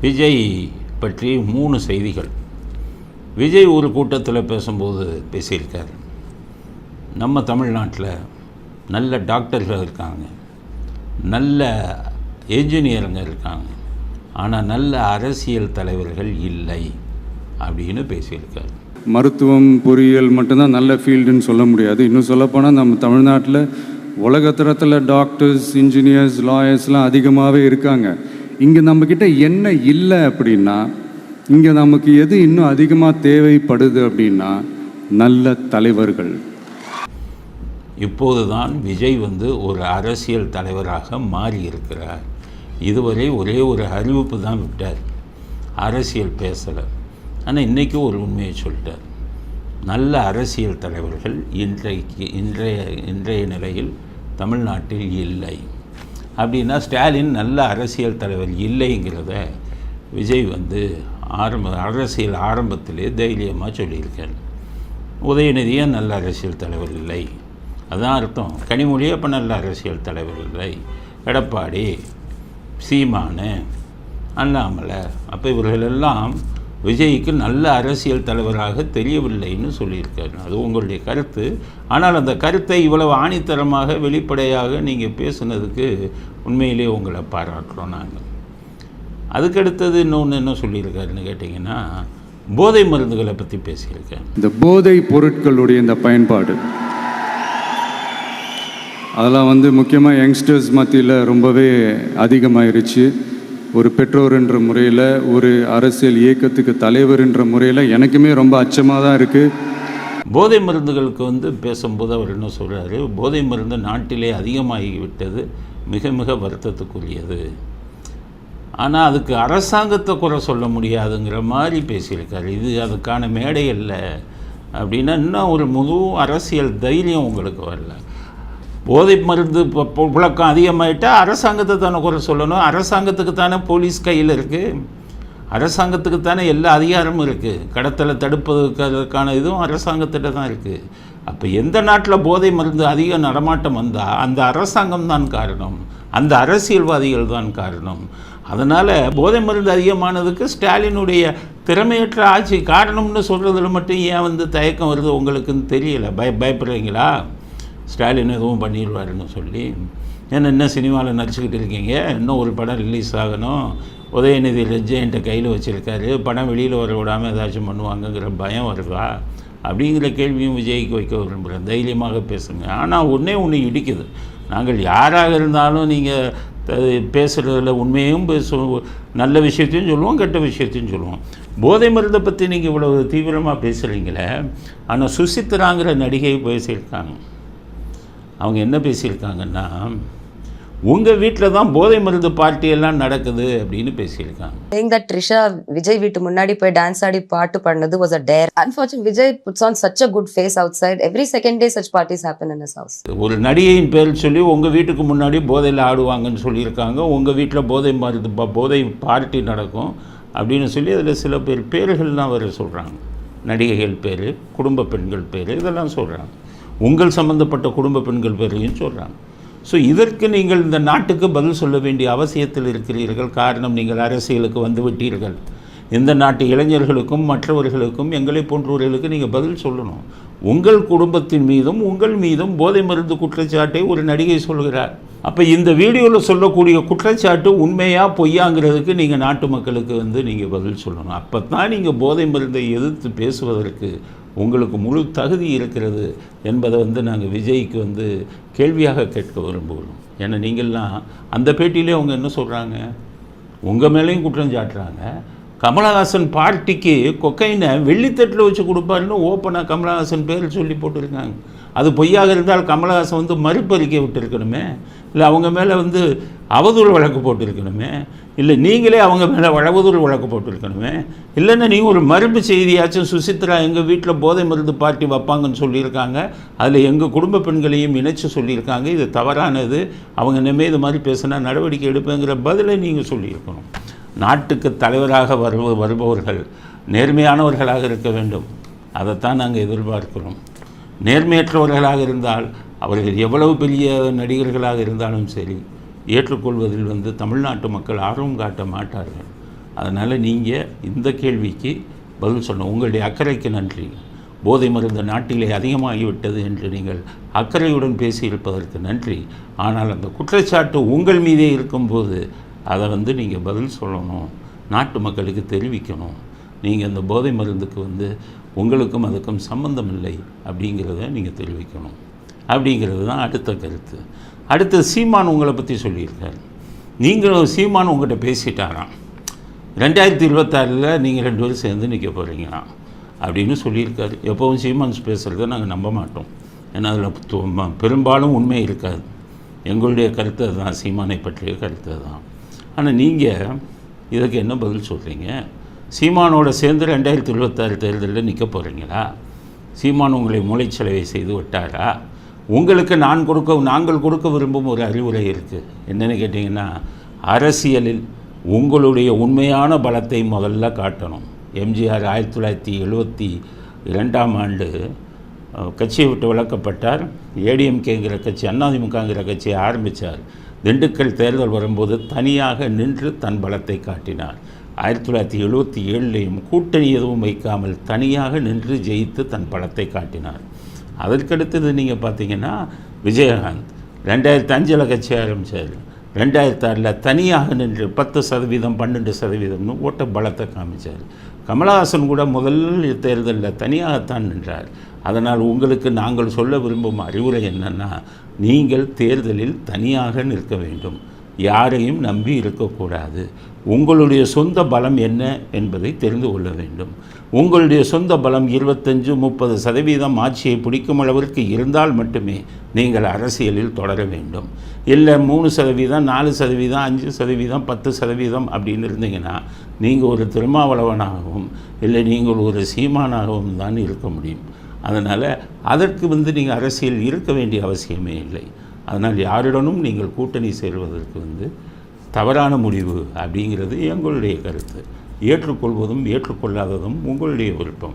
விஜய் பற்றி மூணு செய்திகள். விஜய் ஒரு கூட்டத்தில் பேசும்போது பேசியிருக்கார். நம்ம தமிழ்நாட்டில் நல்ல டாக்டர்கள் இருக்காங்க. நல்ல என்ஜினியருங்க இருக்காங்க. ஆனால் நல்ல அரசியல் தலைவர்கள் இல்லை அப்படின்னு பேசியிருக்கார். மருத்துவம் பொறியியல் மட்டும்தான் நல்ல ஃபீல்டுன்னு சொல்ல முடியாது. இன்னும் சொல்லப்போனால் நம்ம தமிழ்நாட்டில் உலகத்தரத்தில் டாக்டர்ஸ் இன்ஜினியர்ஸ் லாயர்ஸ்லாம் அதிகமாகவே இருக்காங்க. இங்கே நம்மக்கிட்ட என்ன இல்லை அப்படின்னா இங்கே நமக்கு எது இன்னும் அதிகமாக தேவைப்படுது அப்படின்னா நல்ல தலைவர்கள். இப்போதுதான் விஜய் வந்து ஒரு அரசியல் தலைவராக மாறி இருக்கிறார். இதுவரை ஒரே ஒரு அறிவிப்பு தான் விட்டார். அரசியல் பேசலை. ஆனால் இன்றைக்கி ஒரு உண்மையை சொல்லிட்டார். நல்ல அரசியல் தலைவர்கள் இன்றைக்கு இன்றைய இன்றைய நிலையில் தமிழ்நாட்டில் இல்லை. அப்படின்னா ஸ்டாலின் நல்ல அரசியல் தலைவர் இல்லைங்கிறத விஜய் வந்து ஆரம்ப அரசியல் ஆரம்பத்திலே தைரியமாக சொல்லியிருக்கார். உதயநிதியும் நல்ல அரசியல் தலைவர் இல்லை. அதான் அர்த்தம். கனிமொழி அப்போ நல்ல அரசியல் தலைவர் இல்லை. எடப்பாடி சீமானு அண்ணாமலை அப்போ இவர்களெல்லாம் விஜய்க்கு நல்ல அரசியல் தலைவராக தெரியவில்லைன்னு சொல்லியிருக்காரு. அது உங்களுடைய கருத்து. ஆனால் அந்த கருத்தை இவ்வளவு ஆணித்தரமாக வெளிப்படையாக நீங்கள் பேசுனதுக்கு உண்மையிலே உங்களை பாராட்டுறோம் நாங்கள் அதுக்கடுத்தது இன்னொன்று என்ன சொல்லியிருக்காருன்னு கேட்டிங்கன்னா போதை மருந்துகளை பற்றி பேசியிருக்கேன் இந்த போதை பொருட்களுடைய இந்த பயன்பாடு. அதெல்லாம் வந்து முக்கியமாக யங்ஸ்டர்ஸ் மத்தியில் ரொம்பவே அதிகமாயிருச்சு. ஒரு பெற்றோர் என்ற முறையில் ஒரு அரசியல் இயக்கத்துக்கு தலைவர் என்ற முறையில் எனக்குமே ரொம்ப அச்சமாக தான் இருக்குது போதை மருந்துகளுக்கு வந்து பேசும்போது அவர் என்ன சொல்கிறாரு போதை மருந்து நாட்டிலே அதிகமாகிவிட்டது மிக மிக வருத்தத்துக்குரியது. ஆனால் அதுக்கு அரசாங்கத்தை குறை சொல்ல முடியாதுங்கிற மாதிரி பேசியிருக்காரு. இது அதுக்கான மேடை இல்லை அப்படின்னா இன்னும் ஒரு முழு அரசியல் தைரியம் உங்களுக்கு வரல. போதை மருந்து புழக்கம் அதிகமாகிட்டால் அரசாங்கத்தை தானே குறை சொல்லணும். அரசாங்கத்துக்கு தானே போலீஸ் கையில் இருக்குது அரசாங்கத்துக்கு தானே எல்லா அதிகாரமும் இருக்குது கடத்தலை தடுப்பதற்கான இதுவும் அரசாங்கத்திட்ட தான் இருக்குது அப்போ எந்த நாட்டில் போதை மருந்து அதிக நடமாட்டம் வந்தால் அந்த அரசாங்கம் தான் காரணம். அந்த அரசியல்வாதிகள் தான் காரணம். அதனால் போதை மருந்து அதிகமானதுக்கு ஸ்டாலினுடைய திறமையற்ற ஆட்சி காரணம்னு சொல்கிறதுல மட்டும் ஏன் வந்து தயக்கம் வருது உங்களுக்குன்னு தெரியல? பய பயப்படுறீங்களா? ஸ்டாலின் எதுவும் பண்ணிடுவாருன்னு சொல்லி ஏன்னா இன்னும் சினிமாவில் நடிச்சுக்கிட்டு இருக்கீங்க? இன்னும் ஒரு படம் ரிலீஸ் ஆகணும். உதயநிதி லெஜெண்ட்டை கையில் வச்சுருக்காரு. படம் வெளியில் வர விடாமல் ஏதாச்சும் பண்ணுவாங்கங்கிற பயம் வருதா? அப்படிங்கிற கேள்வியும் விஜய்க்கு வைக்க விரும்புகிறேன் தைரியமாக பேசுங்க. ஆனால் ஒன்றே ஒன்று இடிக்குது. நாங்கள் யாராக இருந்தாலும் நீங்கள் பேசுகிறதுல உண்மையும் பேசுவோம் நல்ல விஷயத்தையும் சொல்லுவோம் கெட்ட விஷயத்தையும் சொல்லுவோம். போதை மருந்தை பற்றி நீங்கள் இவ்வளவு தீவிரமாக பேசுகிறீங்களே ஆனால் சுசித்ராங்கிற நடிகை பேசியிருக்காங்க. அவங்க என்ன பேசியிருக்காங்கன்னா உங்கள் வீட்டில் தான் போதை மருந்து பார்ட்டி எல்லாம் நடக்குது அப்படின்னு பேசியிருக்காங்க saying that Trisha Vijay வீட்டு முன்னாடி போய் டான்ஸ் ஆடி பாட்டு பண்ணது was a dare. Unfortunately, Vijay puts on such a good face outside. Every second day such parties happen in his house. ஒரு நடிகையின் பேர் சொல்லி உங்கள் வீட்டுக்கு முன்னாடி போதையில் ஆடுவாங்கன்னு சொல்லியிருக்காங்க உங்கள் வீட்டில் போதை மருந்து ப- போதை பார்ட்டி நடக்கும் அப்படின்னு சொல்லி அதில் சில பேர் பேர்கள்லாம் வர சொல்கிறாங்க நடிகைகள் பேர் குடும்ப பெண்கள் பேர் இதெல்லாம் சொல்கிறாங்க உங்கள் சம்பந்தப்பட்ட குடும்ப பெண்கள் பேரையும் சொல்கிறாங்க ஸோ இதற்கு நீங்கள் இந்த நாட்டுக்கு பதில் சொல்ல வேண்டிய அவசியத்தில் இருக்கிறீர்கள். காரணம் நீங்கள் அரசியலுக்கு வந்துவிட்டீர்கள் இந்த நாட்டு இளைஞர்களுக்கும் மற்றவர்களுக்கும் எங்களை போன்றவர்களுக்கு நீங்கள் பதில் சொல்லணும். உங்கள் குடும்பத்தின் மீதும் உங்கள் மீதும் போதை மருந்து குற்றச்சாட்டை ஒரு நடிகை சொல்கிறார். அப்போ இந்த வீடியோவில் சொல்லக்கூடிய குற்றச்சாட்டு உண்மையாக பொய்யாங்கிறதுக்கு நீங்கள் நாட்டு மக்களுக்கு வந்து நீங்கள் பதில் சொல்லணும். அப்போ தான் நீங்கள் போதை மருந்தை எதிர்த்து பேசுவதற்கு உங்களுக்கு முழு தகுதி இருக்கிறது என்பதை வந்து நாங்கள் விஜய்க்கு வந்து கேள்வியாக கேட்க விரும்புகிறோம். ஏன்னா நீங்கள்லாம் அந்த பேட்டியிலே அவங்க என்ன சொல்கிறாங்க உங்கள் மேலேயும் குற்றம் சாட்டுறாங்க. கமலஹாசன் பார்ட்டிக்கு கொக்கைனை வெள்ளித்தட்டில் வச்சு கொடுப்பாருன்னு ஓப்பனாக கமலஹாசன் பேர் சொல்லி போட்டிருக்காங்க. அது பொய்யாக இருந்தால் கமலஹாசன் வந்து மறுப்பறிக்கை விட்டுருக்கணுமே? இல்லை அவங்க மேலே வந்து அவதூறு வழக்கு போட்டிருக்கணுமே? இல்லை நீங்களே அவங்க மேலே வளவதூறு வழக்கு போட்டிருக்கணுமே? இல்லைன்னா நீங்கள் ஒரு மறுப்பு செய்தியாச்சும் சுசித்ரா எங்கள் வீட்டில் போதை மருந்து பார்ட்டி வைப்பாங்கன்னு சொல்லியிருக்காங்க. அதில் எங்கள் குடும்ப பெண்களையும் இணைச்சு சொல்லியிருக்காங்க. இது தவறானது. அவங்க இனிமே இது மாதிரி பேசினா நடவடிக்கை எடுப்பேங்கிற பதிலை நீங்கள் சொல்லியிருக்கணும். நாட்டுக்கு தலைவராக வருவ வருபவர்கள் நேர்மையானவர்களாக இருக்க வேண்டும். அதைத்தான் நாங்கள் எதிர்பார்க்கிறோம். நேர்மையற்றவர்களாக இருந்தால் அவர்கள் எவ்வளவு பெரிய நடிகர்களாக இருந்தாலும் சரி ஏற்றுக்கொள்வதில் வந்து தமிழ்நாட்டு மக்கள் ஆர்வம் காட்ட மாட்டார்கள். அதனால் நீங்கள் இந்த கேள்விக்கு பதில் சொன்னோம் உங்களுடைய அக்கறைக்கு நன்றி. போதை மருந்து நாட்டிலே அதிகமாகிவிட்டது என்று நீங்கள் அக்கறையுடன் பேசியிருப்பதற்கு நன்றி. ஆனால் அந்த குற்றச்சாட்டு உங்கள் மீதே இருக்கும்போது அதை வந்து நீங்கள் பதில் சொல்லணும். நாட்டு மக்களுக்கு தெரிவிக்கணும். நீங்கள் அந்த போதை மருந்துக்கு வந்து உங்களுக்கும் அதுக்கும் சம்பந்தம் இல்லை அப்படிங்கிறத நீங்கள் தெரிவிக்கணும். அப்படிங்கிறது தான் அடுத்த கருத்து. அடுத்த சீமான் உங்களை பற்றி சொல்லியிருக்காரு. நீங்களும் சீமான் உங்கள்கிட்ட பேசிட்டாராம். ரெண்டாயிரத்தி இருபத்தாறில் நீங்கள் ரெண்டு பேரும் சேர்ந்து நிற்க போகிறீங்களாம் அப்படின்னு சொல்லியிருக்காரு. எப்போவும் சீமான்ஸ் பேசுகிறத நாங்கள் நம்ப மாட்டோம். ஏன்னா அதில் பெரும்பாலும் உண்மை இருக்காது. எங்களுடைய கருத்து அதுதான். சீமானை பற்றிய கருத்து தான் ஆனால் நீங்கள் இதுக்கு என்ன பதில் சொல்கிறீங்க சீமானோட சேர்ந்து ரெண்டாயிரத்தி இருபத்தாறு தேர்தலில் நிற்க போகிறீங்களா சீமான் உங்களை மூளைச்சலவை செய்து விட்டாரா? உங்களுக்கு நான் கொடுக்க நாங்கள் கொடுக்க விரும்பும் ஒரு அறிவுரை இருக்குது என்னென்னு கேட்டிங்கன்னா அரசியலில் உங்களுடைய உண்மையான பலத்தை முதல்ல காட்டணும். எம்ஜிஆர் ஆயிரத்தி தொள்ளாயிரத்தி எழுபத்தி இரண்டாம் ஆண்டு கட்சியை விட்டு விளக்கப்பட்டார் ஏடிஎம்கேங்கிற கட்சி அண்ணாதிமுகங்கிற கட்சியை ஆரம்பித்தார் திண்டுக்கல் தேர்தல் வரும்போது தனியாக நின்று தன் பலத்தை காட்டினார். ஆயிரத்தி தொள்ளாயிரத்தி எழுபத்தி ஏழுலேயும் கூட்டணி எதுவும் வைக்காமல் தனியாக நின்று ஜெயித்து தன் பலத்தை காட்டினார். அதற்கடுத்தது நீங்கள் பார்த்தீங்கன்னா விஜயகாந்த். ரெண்டாயிரத்தி அஞ்சில் கட்சி ஆரம்பித்தார் ரெண்டாயிரத்தி ஆறில் தனியாக நின்று பத்து சதவீதம் பன்னெண்டு சதவீதம்னு ஓட்ட பலத்தை காமிச்சார். கமலஹாசன் கூட முதல் தேர்தலில் தனியாகத்தான் நின்றார். அதனால் உங்களுக்கு நாங்கள் சொல்ல விரும்பும் அறிவுரை என்னென்னா நீங்கள் தேர்தலில் தனியாக நிற்க வேண்டும். யாரையும் நம்பி இருக்கக்கூடாது. உங்களுடைய சொந்த பலம் என்ன என்பதை தெரிந்து கொள்ள வேண்டும். உங்களுடைய சொந்த பலம் இருபத்தஞ்சு முப்பது சதவீதம் ஆட்சியை பிடிக்கும் அளவிற்கு இருந்தால் மட்டுமே நீங்கள் அரசியலில் தொடர வேண்டும். இல்லை மூணு சதவீதம் நாலு சதவீதம் அஞ்சு சதவீதம் பத்து சதவீதம் அப்படின்னு இருந்தீங்கன்னா நீங்கள் ஒரு திருமாவளவனாகவும் இல்லை நீங்கள் ஒரு சீமானாகவும் தான் இருக்க முடியும். அதனால் அதற்கு வந்து நீங்கள் அரசியல் இருக்க வேண்டிய அவசியமே இல்லை. அதனால் யாருடனும் நீங்கள் கூட்டணி சேர்வதற்கு வந்து தவறான முடிவு அப்படிங்கிறது எங்களுடைய கருத்து. ஏற்றுக்கொள்வதும் ஏற்றுக்கொள்ளாததும் உங்களுடைய விருப்பம்.